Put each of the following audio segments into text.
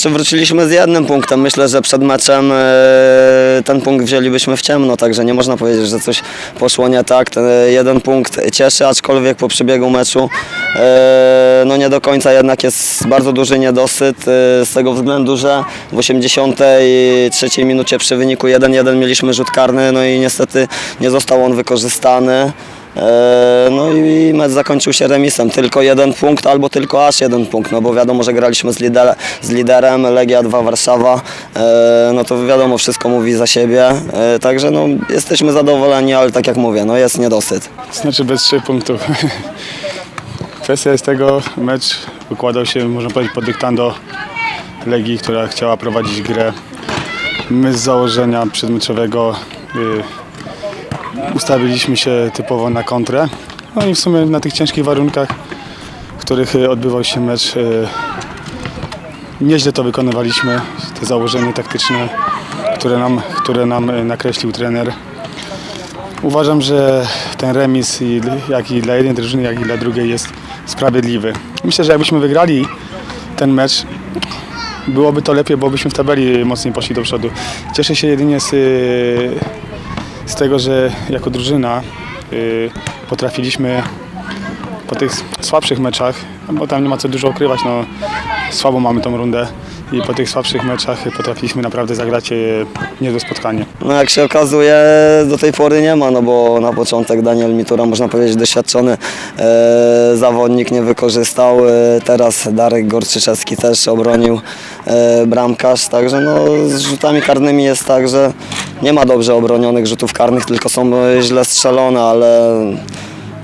Czy wróciliśmy z jednym punktem? Myślę, że przed meczem e, ten punkt wzięlibyśmy w ciemno, także nie można powiedzieć, że coś poszło nie tak. Ten jeden punkt cieszy, aczkolwiek po przebiegu meczu e, no nie do końca jednak jest bardzo duży niedosyt e, z tego względu, że w 83 minucie przy wyniku 1-1 mieliśmy rzut karny, no i niestety nie został on wykorzystany. E, No i mecz zakończył się remisem. Tylko jeden punkt albo tylko aż jeden punkt, no bo wiadomo, że graliśmy z, z liderem Legia 2 Warszawa, e, no to wiadomo, wszystko mówi za siebie, e, także no jesteśmy zadowoleni, ale tak jak mówię, no jest niedosyt. Znaczy bez trzech punktów. Kwestia jest tego, mecz układał się, można powiedzieć, pod dyktando Legii, która chciała prowadzić grę. My z założenia przedmeczowego y, ustawiliśmy się typowo na kontrę. No i w sumie na tych ciężkich warunkach, w których y, odbywał się mecz, y, nieźle to wykonywaliśmy, te założenie taktyczne, które nam, które nam y, nakreślił trener. Uważam, że ten remis jak i dla jednej drużyny, jak i dla drugiej jest sprawiedliwy. Myślę, że jakbyśmy wygrali ten mecz, byłoby to lepiej, bo byśmy w tabeli mocniej poszli do przodu. Cieszę się jedynie z, z tego, że jako drużyna y, potrafiliśmy po tych słabszych meczach, bo tam nie ma co dużo ukrywać, no, słabo mamy tą rundę i po tych słabszych meczach potrafiliśmy naprawdę zagrać y, niezłe spotkanie. No jak się okazuje, do tej pory nie ma, no bo na początek Daniel Mitura, można powiedzieć, doświadczony e, zawodnik nie wykorzystał. E, teraz Darek Gorczyczewski też obronił bramkarz, także no z rzutami karnymi jest tak, że nie ma dobrze obronionych rzutów karnych, tylko są e, źle strzelone, ale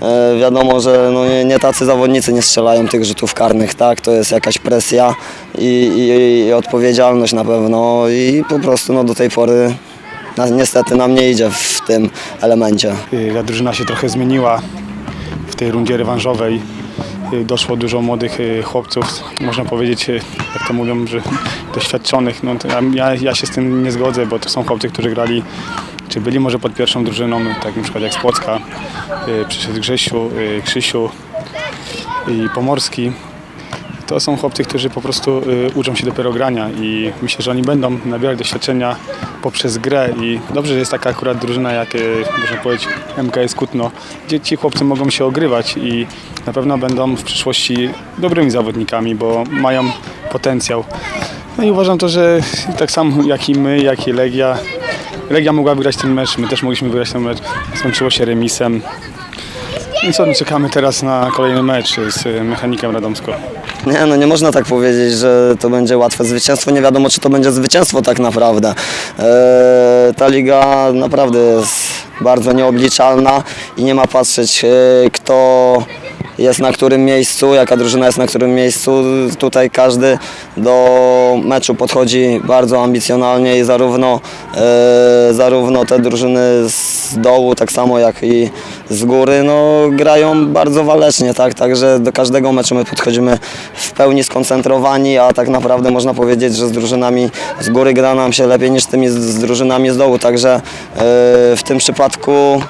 E, Wiadomo, że no nie, nie tacy zawodnicy nie strzelają tych rzutów karnych, tak? To jest jakaś presja i, i, i odpowiedzialność na pewno i po prostu no, do tej pory na, niestety nam nie idzie w tym elemencie. Y, Ta drużyna się trochę zmieniła w tej rundzie rewanżowej. Y, Doszło dużo młodych y, chłopców, można powiedzieć, y, jak to mówią, że doświadczonych. No, ja, ja, się z tym nie zgodzę, bo to są chłopcy, którzy grali, czy byli może pod pierwszą drużyną, tak na przykład jak z Płocka, przyszedł Grzesiu, Krzysiu i Pomorski. To są chłopcy, którzy po prostu uczą się dopiero grania i myślę, że oni będą nabierać doświadczenia poprzez grę i dobrze, że jest taka akurat drużyna jak, można powiedzieć, MKS Kutno, gdzie ci chłopcy mogą się ogrywać i na pewno będą w przyszłości dobrymi zawodnikami, bo mają potencjał. No i uważam to, że tak samo jak i my, jak i Legia, Legia mogła wygrać ten mecz, my też mogliśmy wygrać ten mecz, skończyło się remisem. I co, czekamy teraz na kolejny mecz z y, Mechanikiem Radomsko. Nie, no nie można tak powiedzieć, że to będzie łatwe zwycięstwo. Nie wiadomo, czy to będzie zwycięstwo tak naprawdę. E, ta liga naprawdę jest bardzo nieobliczalna i nie ma patrzeć, e, kto jest na którym miejscu, jaka drużyna jest na którym miejscu. Tutaj każdy do meczu podchodzi bardzo ambicjonalnie i zarówno, e, zarówno te drużyny z dołu, tak samo jak i z góry, no, grają bardzo walecznie, tak? Także do każdego meczu my podchodzimy w pełni skoncentrowani, a tak naprawdę można powiedzieć, że z drużynami z góry gra nam się lepiej niż tymi z, z drużynami z dołu, także e, w tym przypadku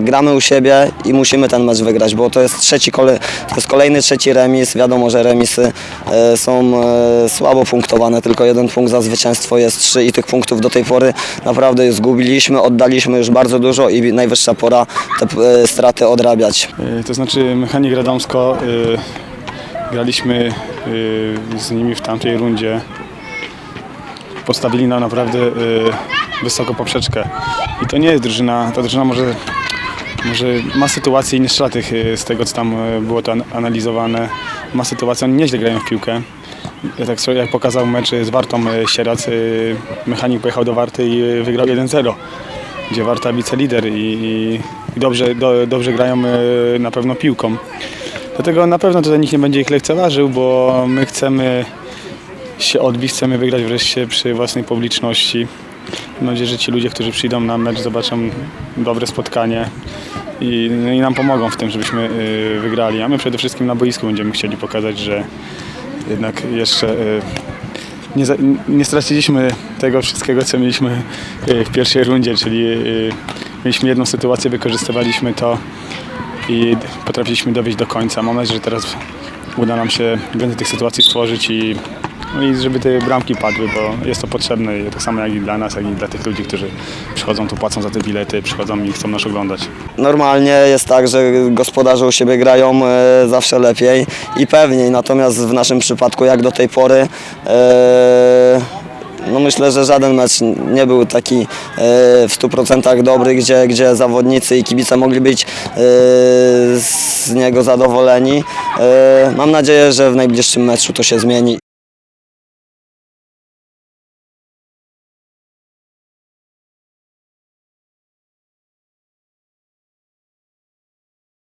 gramy u siebie i musimy ten mecz wygrać, bo to jest trzeci kole, to jest kolejny trzeci remis. Wiadomo, że remisy e, są e, słabo punktowane, tylko jeden punkt za zwycięstwo jest trzy i tych punktów do tej pory naprawdę zgubiliśmy, oddaliśmy już bardzo dużo i najwyższa pora te e, straty odrabiać. To znaczy Mechanik Radomsko, graliśmy z nimi w tamtej rundzie. Postawili nam naprawdę wysoko poprzeczkę. I to nie jest drużyna, ta drużyna może, może ma sytuacje i nie strzela tych, y, z tego co tam y, było to an- analizowane. Ma sytuacje, oni nieźle grają w piłkę. Tak jak pokazał mecz z Wartą y, Sierac, y, Mechanik pojechał do Warty i y, wygrał 1-0 gdzie Warta wicelider i, i, dobrze, do, dobrze grają na pewno piłką. Dlatego na pewno tutaj nikt nie będzie ich lekceważył, bo my chcemy się odbić, chcemy wygrać wreszcie przy własnej publiczności. Mam nadzieję, że ci ludzie, którzy przyjdą na mecz, zobaczą dobre spotkanie i, no i nam pomogą w tym, żebyśmy e, wygrali. A my przede wszystkim na boisku będziemy chcieli pokazać, że jednak jeszcze e, nie, nie straciliśmy tego wszystkiego, co mieliśmy y, w pierwszej rundzie, czyli y, mieliśmy jedną sytuację, wykorzystywaliśmy to i potrafiliśmy dowieść do końca. Mam nadzieję, że teraz uda nam się więcej tych sytuacji stworzyć i No i żeby te bramki padły, bo jest to potrzebne tak samo jak i dla nas, jak i dla tych ludzi, którzy przychodzą tu, płacą za te bilety, przychodzą i chcą nas oglądać. Normalnie jest tak, że gospodarze u siebie grają e, zawsze lepiej i pewniej, natomiast w naszym przypadku jak do tej pory e, no myślę, że żaden mecz nie był taki e, w 100% dobry, gdzie, gdzie zawodnicy i kibice mogli być z niego zadowoleni. Mam nadzieję, że w najbliższym meczu to się zmieni.